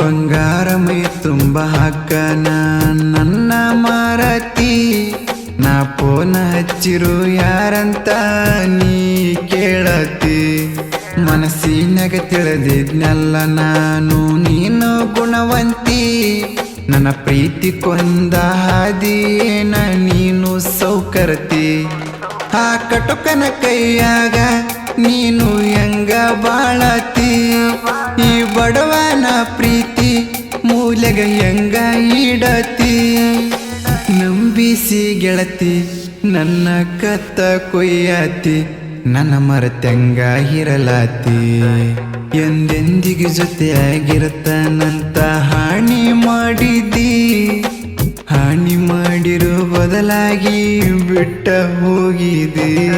ಬಂಗಾರ ಮೈ ತುಂಬ ಹಾಕನ ನನ್ನ ಮಾರತಿ. ನಾ ಫೋನ ಹಚ್ಚಿರು ಯಾರಂತ ನೀ ಕೇಳತಿ. ಮನಸ್ಸಿನಾಗ ತಿಳಿದಿದ್ನಲ್ಲ ನಾನು ನೀನು ಗುಣವಂತಿ. ನನ್ನ ಪ್ರೀತಿ ಕೊಂದ ಹಾದಿಯೇನ ನೀನು ಸೌಕರತಿ. ಆ ಕಟುಕನ ಕೈಯಾಗ ನೀನು ಹೆಂಗ ಬಾಳತಿ. ಈ ಬಡವನ ಪ್ರೀತಿ ಮೂಲೆಗ ಹೆಂಗ ಇಡತಿ? ನಂಬಿಸಿ ಗೆಳತಿ, ನನ್ನ ಕತ್ತ ಕೊಯ್ಯಾತಿ, ನನ್ನ ಮರತೆಂಗ ಇರಲಾತಿ. ಎಂದೆಂದಿಗೆ ಜೊತೆಯಾಗಿರತನಂತ ಹಾನಿ ಮಾಡಿದಿ? ಹಾನಿ ಮಾಡಿರೋ ಬದಲಾಗಿ ಬಿಟ್ಟ ಹೋಗಿದಿ.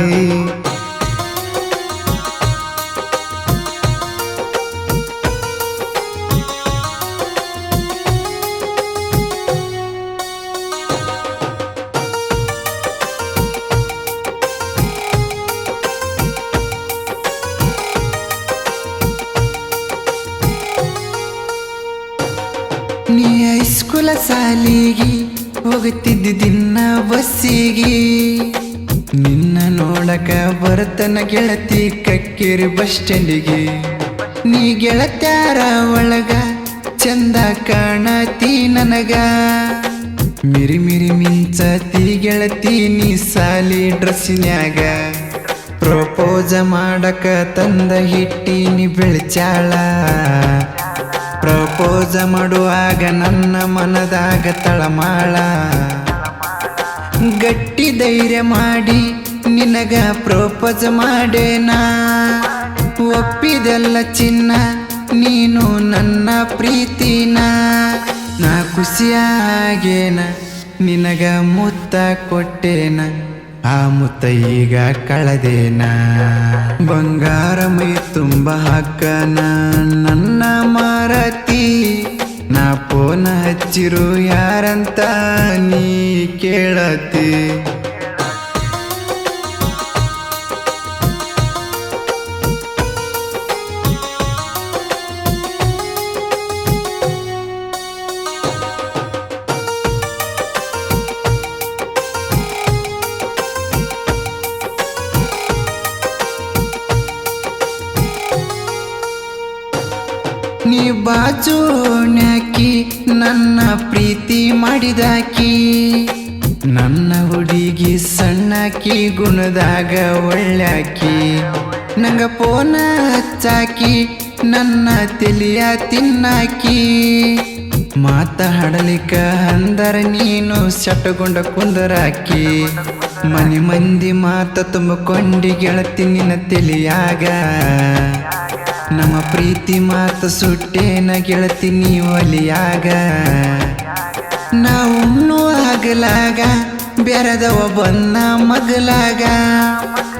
ನೀ ಸಾಲಿಗಿ ಹೋಗುತ್ತಿದ್ದ ದಿನ ಬಸ್ಸಿಗೆ. ನಿನ್ನ ನೋಡಕ ಬರತನ ಗೆಳತಿ ಕಕ್ಕೇರಿ ಬಸ್ ಸ್ಟ್ಯಾಂಡಿಗೆ. ನೀ ಗೆಳತ್ಯಾರ ಒಳಗ ಚಂದ ಕಾಣತಿ ನನಗ. ಮಿರಿ ಮಿರಿ ಮಿಂಚತಿ ಗೆಳತಿ ನೀ ಸಾಲಿ ಡ್ರೆಸ್ಸಿನ್ಯಾಗ. ಪ್ರಪೋಸ ಮಾಡಕ ತಂದ ಹಿಟ್ಟಿನಿ ಬೆಳಚಾಳ. ಪ್ರಪೋಸ ಮಾಡುವಾಗ ನನ್ನ ಮನದಾಗ ತಳಮಾಳ. ಗಟ್ಟಿ ಧೈರ್ಯ ಮಾಡಿ ನಿನಗ ಪ್ರಪೋಸ ಮಾಡೇನಾ. ಒಪ್ಪಿದೆಲ್ಲ ಚಿನ್ನ, ನೀನು ನನ್ನ ಪ್ರೀತಿನ. ನಾ ಖುಷಿಯಾಗೇನ, ನಿನಗ ಮುತ್ತ ಕೊಟ್ಟೇನ. ಆ ಮುತ್ತ ಈಗ ಕಳೆದೇನ. ಬಂಗಾರ ಮೈ ತುಂಬ ಹಕ್ಕನ ನನ್ನ ಮಾರತಿ. ನಾ ಪೋನ ಹಚ್ಚಿರು ಯಾರಂತ ನೀ ಕೇಳತಿ. ನೀ ಬಾಜೋಣ್ಯಾಕಿ ನನ್ನ ಪ್ರೀತಿ ಮಾಡಿದಾಕಿ. ನನ್ನ ಹುಡುಗಿ ಸಣ್ಣಕಿ, ಗುಣದಾಗ ಒಳ್ಳ್ಯಾಕಿ. ನಂಗ ಪೋನ ಹಚ್ಚಾಕಿ, ನನ್ನ ತಿಳಿಯ ತಿನ್ನಾಕಿ. ಮಾತಾಡಲಿಕ್ಕ ಅಂದರ ನೀನು ಸಟಗೊಂಡ ಕುಂದರಾಕಿ. ಮನೆ ಮಂದಿ ಮಾತ ತುಂಬಿಕೊಂಡಿ ಗೆಳತಿ ನಿನ್ನ ತೆಲಿಯಾಗ. ನಮ್ಮ ಪ್ರೀತಿ ಮಾತು ಸುಟ್ಟೇನ ಗೆಳತಿ ನೀವು ಅಲಿಯಾಗ. ನಾವು ಆಗಲಾಗ ಬೆರೆದವ ಬನ್ನ ಮಗಲಾಗ.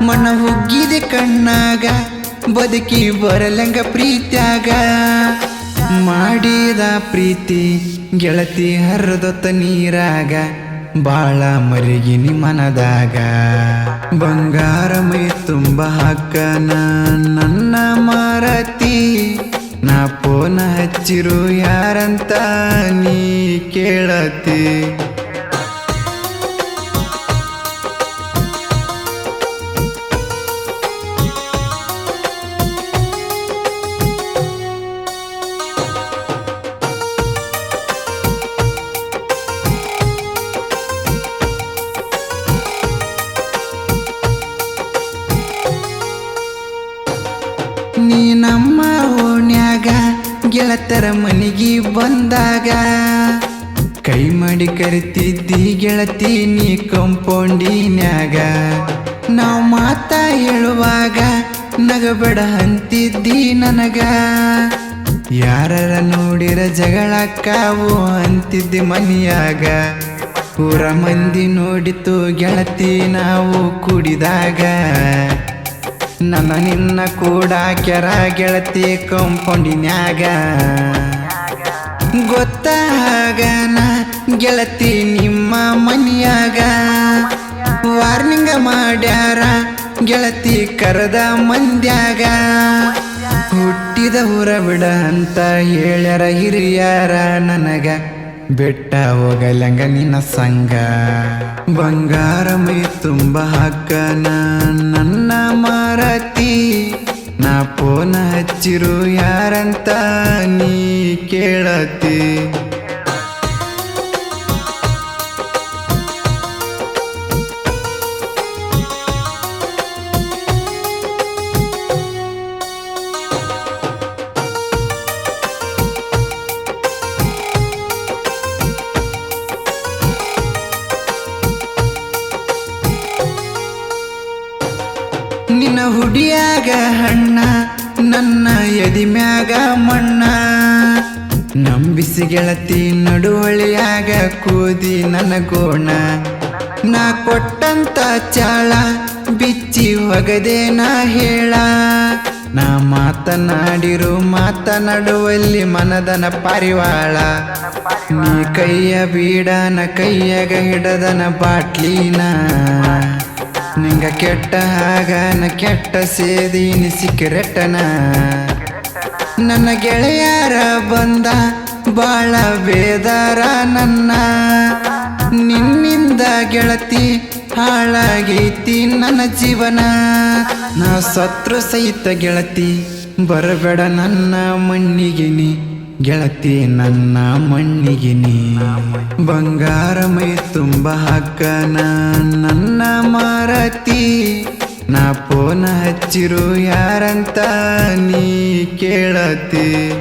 ಮನ ಹುಗ್ಗಿದೆ ಕಣ್ಣಾಗ, ಬದುಕಿ ಬರಲಂಗ ಪ್ರೀತ್ಯಾಗ. ಮಾಡಿದ ಪ್ರೀತಿ ಗೆಳತಿ ಹರಿದೊತ್ತ ನೀರಾಗ. ಬಾಳ ಮರಿಗಿನಿ ಮನದಾಗ. ಬಂಗಾರ ಮೈ ತುಂಬ ಹಾಕನ ನನ್ನ ಮಾರತಿ. ನಾ ಪೋನ ಹಚ್ಚಿರು ಯಾರಂತ ನೀ ಕೇಳತಿ. ನಮ್ಮ ಓಣ್ಯಾಗ ಗೆಳತರ ಮನಿಗೆ ಬಂದಾಗ. ಕೈ ಮಾಡಿ ಕರಿತಿದ್ದಿ ಗೆಳತಿ ನೀ ಕಂಪೌಂಡಿನ್ಯಾಗ. ನಾವು ಮಾತಾ ಹೇಳುವಾಗ ನಗಬೇಡ ಅಂತಿದ್ದಿ ನನಗ. ಯಾರರ ನೋಡಿರ ಜಗಳಕ್ಕಾವು ಅಂತಿದ್ದಿ ಮನಿಯಾಗ. ಪೂರ ಮಂದಿ ನೋಡಿತು ಗೆಳತಿ ನಾವು ಕುಡಿದಾಗ. ನನ್ನ ನಿನ್ನ ಕೂಡ ಕೆರ ಗೆಳತಿ ಕಂಪೌಂಡಿನ್ಯಾಗ ಗೊತ್ತಾಗನ ಗೆಳತಿ ನಿಮ್ಮ ಮನಿಯಾಗ. ವಾರ್ನಿಂಗ ಮಾಡ್ಯಾರ ಗೆಳತಿ ಕರೆದ ಮಂದ್ಯಾಗ. ಹುಟ್ಟಿದ ಊರ ಬಿಡ ಅಂತ ಹೇಳ್ಯಾರ ಹಿರಿಯರ ನನಗ. ಬೆಟ್ಟ ಹೋಗಲಂಗ ನಿನ್ನ ಸಂಗ ಬಂಗಾರ ಮೈ ತುಂಬ ಹಾಕನ ನನ್ನ ಮಾರತಿ ನಾ ಫೋನ್ ಹಚ್ಚಿರು ಯಾರಂತ ನೀ ಕೇಳತಿ. ಹುಡಿಯಾಗ ಹಣ್ಣ ನನ್ನ ಎದಿ ಮ್ಯಾಗ ಮಣ್ಣ. ನಂಬಿಸಿ ಗೆಳತಿ ನಡುವಳಿಯಾಗ ಕೂದಿ ನನ್ನ ಗೋಣ ನಾ ಕೊಟ್ಟಂತ ಚಾಳ, ಬಿಚ್ಚಿ ನಾ ಹೇಳ. ನಾ ಮಾತನಾಡಿರು ಮಾತನಾಡುವಲ್ಲಿ ಮನದನ ಪಾರಿವಾಳ. ನೀ ಕೈಯ ಬೀಡನ, ಕೈಯಾಗ ಹಿಡದನ ಬಾಟ್ಲಿನ. ನಿಂಗ ಕೆಟ್ಟ ಹಾಗನ ಕೆಟ್ಟ ಸೇದೀನಿ ಸಿಕ್ಕರೆಟ್ಟನ ನನ್ನ ಗೆಳೆಯರ ಬಂದ ಬಾಳ ಬೇದಾರ ನನ್ನ. ನಿನ್ನಿಂದ ಗೆಳತಿ ಹಾಳಾಗೈತಿ ನನ್ನ ಜೀವನ. ನಾ ಸತ್ರು ಸಹಿತ ಗೆಳತಿ, ಬರಬೇಡ ನನ್ನ ಮಣ್ಣಿಗೆ ನೀ. ಗೆಳತಿ ನನ್ನ ಮಣ್ಣಿಗೆ ನೀ. ಬಂಗಾರ ಮೈ ತುಂಬ ಹಕ್ಕನ ನನ್ನ ಮಾರತಿ. ನಾ ಪೋನ ಹಚ್ಚಿರು ಯಾರಂತ ನೀ ಕೇಳತಿ.